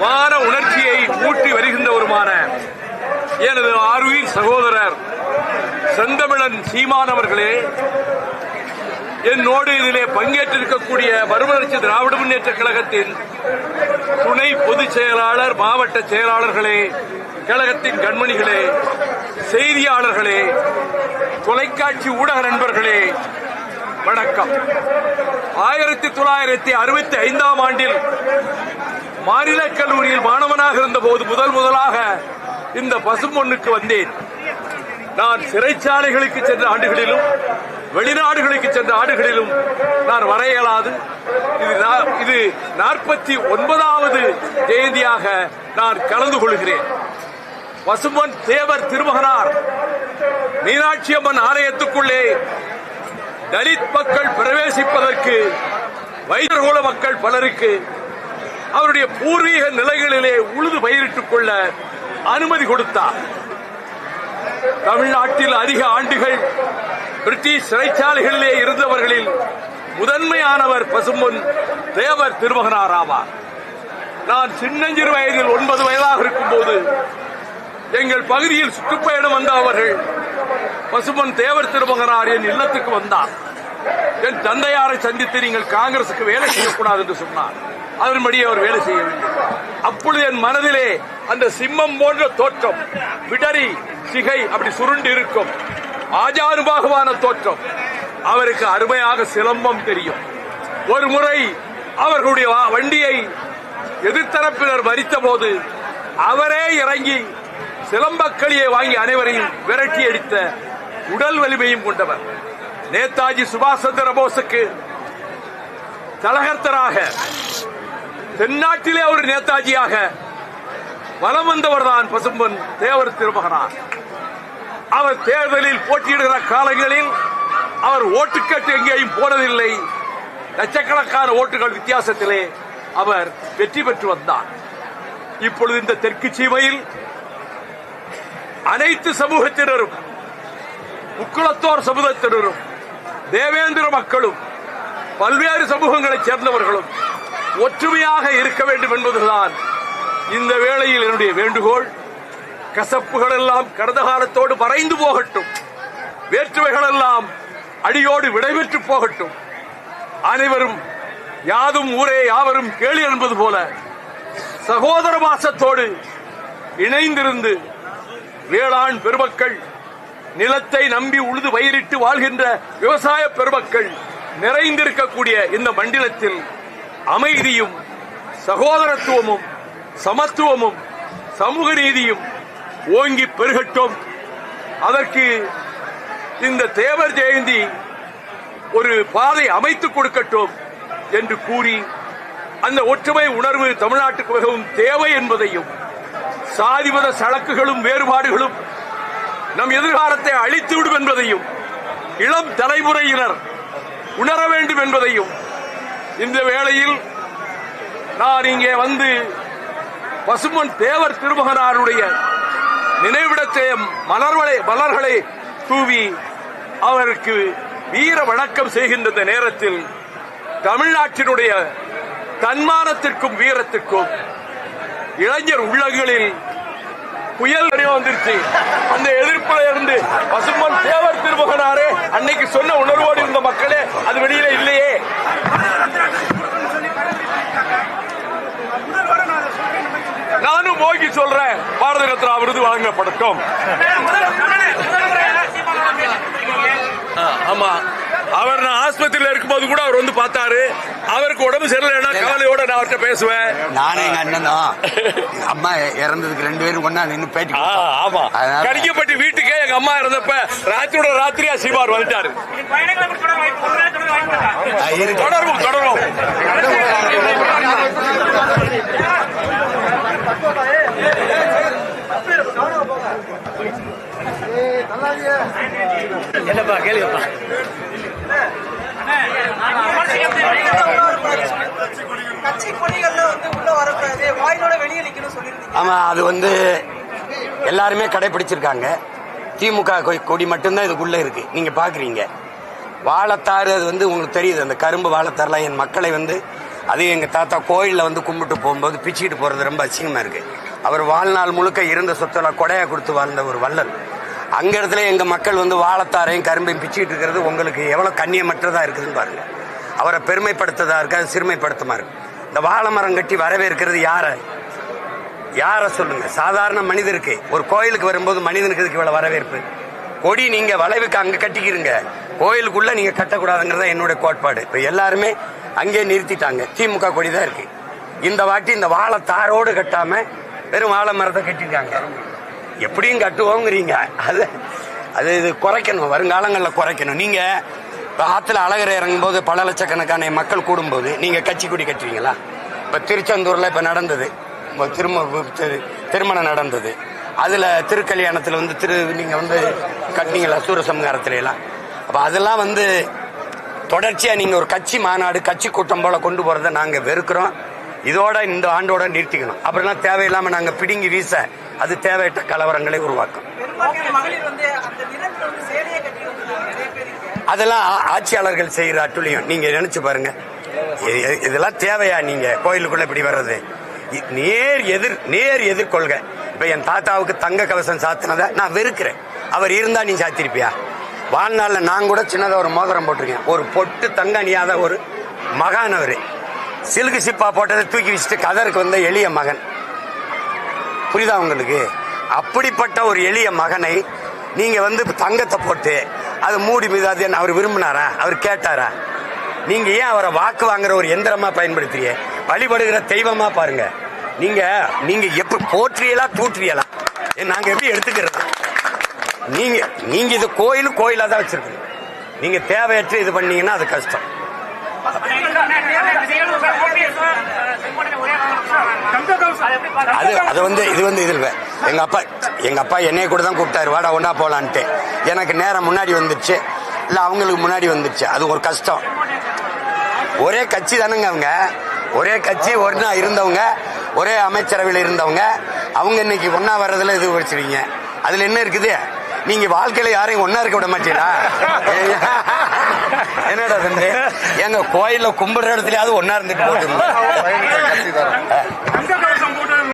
மான உணர்ச்சியை ஊட்டி வருகின்றவருமான எனது ஆர்வீர் சகோதரர் செந்தமிழன் சீமான் அவர்களே என்னோடு இதிலே பங்கேற்றிருக்கக்கூடிய மறுமலர்ச்சி திராவிட முன்னேற்ற கழகத்தின் துணை பொதுச் செயலாளர் மாவட்ட செயலாளர்களே கழகத்தின் கண்மணிகளே செய்தியாளர்களே தொலைக்காட்சி ஊடக நண்பர்களே வணக்கம். ஆயிரத்தி தொள்ளாயிரத்தி அறுபத்தி ஐந்தாம் ஆண்டில் மாநில கல்லூரியில் மாணவனாக இருந்தபோது முதல் முதலாக இந்த பசும்பொண்ணுக்கு வந்தேன். நான் சிறைச்சாலைகளுக்கு சென்ற ஆண்டுகளிலும் வெளிநாடுகளுக்கு சென்ற ஆண்டுகளிலும் நான் வர இயலாது இது இது நாற்பத்தி ஒன்பதாவது ஜெயந்தியாக நான் கலந்து கொள்கிறேன். பசும்பொன் தேவர் திருமகனார் மீனாட்சி அம்மன் ஆலயத்துக்குள்ளே தலித் மக்கள் பிரவேசிப்பதற்கு வைரகுல மக்கள் பலருக்கு அவருடைய பூர்வீக நிலைகளிலே உழுது பயிரிட்டுக் கொள்ள அனுமதி கொடுத்தார். தமிழ்நாட்டில் அதிக ஆண்டுகள் பிரிட்டிஷ் சிறைச்சாலைகளிலே இருந்தவர்களில் முதன்மையானவர் பசும்பொன் தேவர் திருமகனார் ஆவார். நான் சின்னஞ்சிறு வயதில் ஒன்பது வயதாக இருக்கும்போது எங்கள் பகுதியில் சுற்றுப்பயணம் வந்த அவர்கள் பசுமன் தேவர் திருமகனார் என் இல்லத்துக்கு வந்தார். என் தந்தையாரை சந்தித்து நீங்கள் காங்கிரசுக்கு வேலை செய்யக்கூடாது என்று சொன்னார். அதன்படி அவர் வேலை செய்யவில்லை அப்பொழுது என் மனதிலே அந்த சிம்மம் போன்ற தோற்றம் விடரி சிகை அப்படி சுருண்டு இருக்கும். ஆஜானுபாகவான தோற்றம். அவருக்கு அருமையாக சிலம்பம் தெரியும். ஒரு முறை அவர்களுடைய வண்டியை எதிர்த்தரப்பினர் மறித்த போது அவரே இறங்கி சிலம்பக்களியை வாங்கி அனைவரையும் விரட்டி அடித்த உடல் வலிமையும் கொண்டவர். நேதாஜி சுபாஷ் சந்திர போஸுக்கு தலகர்த்தராக தென்னாட்டிலே ஒரு நேதாஜியாக வலம் வந்தவர்தான் பசும்பன் தேவர் திருமகனார். அவர் தேர்தலில் போட்டியிடுகிற காலங்களில் அவர் ஓட்டுக்கட்டு எங்கேயும் போனதில்லை. லட்சக்கணக்கான ஓட்டுகள் வித்தியாசத்திலே அவர் வெற்றி பெற்று வந்தார். இப்பொழுது இந்த தெற்கு சீமையில் அனைத்து சமூகத்தினரும் முக்குளத்தோர் சமூகத்தினரும் தேவேந்திர மக்களும் பல்வேறு சமூகங்களைச் சேர்ந்தவர்களும் ஒற்றுமையாக இருக்க வேண்டும் என்பதுதான் இந்த வேளையில் என்னுடைய வேண்டுகோள். கசப்புகள் எல்லாம் கடந்த காலத்தோடு மறைந்து போகட்டும். வேற்றுமைகள் எல்லாம் அடியோடு விடைபெற்று போகட்டும். அனைவரும் யாதும் ஊரே யாவரும் கேளு என்பது போல சகோதர மாசத்தோடு இணைந்திருந்து வேளாண் பெருமக்கள் நிலத்தை நம்பி உழுது பயிரிட்டு வாழ்கின்ற விவசாய பெருமக்கள் நிறைந்திருக்கக்கூடிய இந்த மண்டலத்தில் அமைதியும் சகோதரத்துவமும் சமத்துவமும் சமூக நீதியும் ஓங்கி பெருகட்டும். அதற்கு இந்த தேவர் ஜெயந்தி ஒரு பாதை அமைத்துக் கொடுக்கட்டும் என்று கூறி அந்த ஒற்றுமை உணர்வு தமிழ்நாட்டுக்கு மிகவும் தேவை என்பதையும் சாதிமத சழக்குகளும் வேறுபாடுகளும் நம் எதிர்காலத்தை அழித்துவிடும் என்பதையும் இளம் தலைமுறையினர் உணர வேண்டும் என்பதையும் இந்த வேளையில் நான் இங்கே வந்து பசுமன் தேவர் திருமகனாருடைய நினைவிடத்தை மலர்களை மலர்களை தூவி அவருக்கு வீர வணக்கம் செய்கின்ற இந்த நேரத்தில் தமிழ்நாட்டினுடைய தன்மானத்திற்கும் வீரத்திற்கும் இளைஞர் உள்ளங்களில் புயல் வந்துருச்சு. அந்த எதிர்ப்புல இருந்து பசுமன் தேவர் திருமகனாரே அன்னைக்கு சொன்ன உணர்வோடு இருந்த மக்களே அது வெளியில இல்லையே. நானும் போகி சொல்றேன். பாரத ரத்னா விருது வழங்கப்படட்டும் ஆமா. அவர் நான் ஆஸ்பத்திரியில இருக்கும்போது கூட அவர் வந்து பார்த்தாரு. அவருக்கு உடம்பு சரியில்லைன்னா கவலையோட நான் அவர்கிட்ட பேசுவேன். நானே எங்க அண்ணன் தான். அம்மா இறந்ததுக்கு ரெண்டு பேரும் ஒண்ணா நின்னு பேட்டி. ஆமா. கடிக்கப்பட்டி வீட்டுக்கே எங்க அம்மா இருந்தப்ப ராத்திரியோட ராத்திரியா சீமார் வந்துட்டாரு. தொடரும் தொடரும் என்னப்பா கேளுங்கப்பா. ஆமா அது வந்து எல்லாருமே கடைபிடிச்சிருக்காங்க திமுக கொடி மட்டும்தான் இதுக்குள்ள இருக்கு. நீங்க பாக்குறீங்க. வாழைத்தாறு அது வந்து உங்களுக்கு தெரியுது. அந்த கரும்பு வாழைத்தாறுலாம் என் மக்களை வந்து அது எங்க தாத்தா கோயிலில் வந்து கும்பிட்டு போகும்போது பிச்சுக்கிட்டு போறது ரொம்ப அசிங்கமா இருக்கு. அவர் வாழ்நாள் முழுக்க இருந்த சொத்தெல்லாம் கொடையா கொடுத்து வாழ்ந்த ஒரு வள்ளல். அங்க இடத்துல எங்க மக்கள் வந்து வாழைத்தாரையும் கரும்பையும் பிச்சுக்கிட்டு இருக்கிறது உங்களுக்கு எவ்வளவு கண்ணியமற்றதா இருக்குதுன்னு பாருங்க. அவரை பெருமைப்படுத்ததா இருக்கு அது சிறுமைப்படுத்தமா இருக்கு. இந்த வாழை மரம் கட்டி வரவேற்கிறது யாரை? யார சொல்லுங்க? சாதாரண மனிதருக்கு. ஒரு கோயிலுக்கு வரும்போது மனிதனுக்கு இதுக்கு இவ்வளவு வரவேற்பு? கொடி நீங்க வளைவுக்கு அங்க கட்டிக்கிறீங்க கோயிலுக்குள்ள நீங்க கட்டக்கூடாதுங்கிறத என்னுடைய கோட்பாடு. இப்ப எல்லாருமே அங்கே நிறுத்திட்டாங்க. திமுக கொடி தான் இருக்கு. இந்த வாட்டி இந்த வாழை தாரோடு கட்டாம வெறும் வாழை மரத்தை கட்டிருக்காங்க எப்படியும் கட்டுவோங்கிறீங்க. அது அது இது குறைக்கணும். வருங்காலங்களில் குறைக்கணும். நீங்க ஆற்றுல ஆத்துல அழகரை இறங்கும் போது பல லட்சக்கணக்கான மக்கள் கூடும்போது நீங்க கட்சி கொடி கட்டுவீங்களா? இப்போ திருச்செந்தூரில் இப்போ நடந்தது. திரும திரு- திருமணம் நடந்தது. அதில் திருக்கல்யாணத்தில் வந்து திரு நீங்கள் வந்து கட்டினீங்களா? சூரசம்ஹாரத்துல எல்லாம் அப்போ அதெல்லாம் வந்து தொடர்ச்சியாக நீங்கள் ஒரு கட்சி மாநாடு கட்சி கூட்டம் போல் கொண்டு போகிறத நாங்கள் வெறுக்கிறோம். இதோட இந்த ஆண்டோட நிறுத்திக்கணும். அப்புறம் தேவையில்லாம நாங்க பிடுங்கி வீச அது தேவையற்ற கலவரங்களை உருவாக்கும். அதெல்லாம் ஆட்சியாளர்கள் செய்யற அட்டுழியம். நீங்க நினைச்சு பாருங்க. இதெல்லாம் தேவையா நீங்க? கோயிலுக்குள்ள இப்படி வர்றது. நேர் எதிர் நேர் எதிர்கொள்க. இப்ப என் தாத்தாவுக்கு தங்க கவசம் சாத்தினதை நான் வெறுக்கிறேன். அவர் இருந்தா நீ சாத்திருப்பியா? வாழ்நாள்ல நான் கூட சின்னதா ஒரு மோதிரம் போட்டிருக்கேன். ஒரு பொட்டு தங்க அணியாத ஒரு மகான் அவரு. சிலுக்கு சிப்பா போட்டதை தூக்கி வச்சுட்டு கதருக்கு வந்த எளிய மகன். புரியுதா உங்களுக்கு? அப்படிப்பட்ட ஒரு எளிய மகனை நீங்க வந்து தங்கத்தை போட்டு அதை மூடி மீது அது அவர் விரும்பினாரா? அவர் கேட்டாரா? நீங்க ஏன் அவரை வாக்கு வாங்குற ஒரு எந்திரமா பயன்படுத்துறீங்க? வழிபடுகிற தெய்வமா பாருங்க. நீங்க நீங்க எப்படி போற்றியலா தூற்றியலா? ஏ, நாங்க எப்படி எடுத்துக்கிறது? நீங்க நீங்க இது கோயில் கோயிலா தான் வச்சிருக்கீங்க நீங்க தேவையற்ற இது பண்ணீங்கன்னா அது கஷ்டம். அது அது வந்து இது வந்து இதில் எங்கள் அப்பா எங்கள் அப்பா என்னைய கூட தான் கூப்பிட்டாரு. வாடா ஒன்றா போகலான்ட்டு எனக்கு நேரம் முன்னாடி வந்துடுச்சு இல்லை அவங்களுக்கு முன்னாடி வந்துடுச்சு அது ஒரு கஷ்டம். ஒரே கட்சி தானுங்க அவங்க. ஒரே கட்சி ஒன்றா இருந்தவங்க. ஒரே அமைச்சரவையில் இருந்தவங்க. அவங்க இன்னைக்கு ஒன்றா வர்றதுல இது வச்சிருக்கீங்க. அதில் என்ன இருக்குது? நீங்க வாழ்க்கையில யாரையும் ஒன்னா இருக்க விட மாட்டீங்களா? என்னடா தம்பி? எங்க கோயில்ல கும்பிடுற இடத்துலயாவது ஒன்னா இருந்துட்டு தான்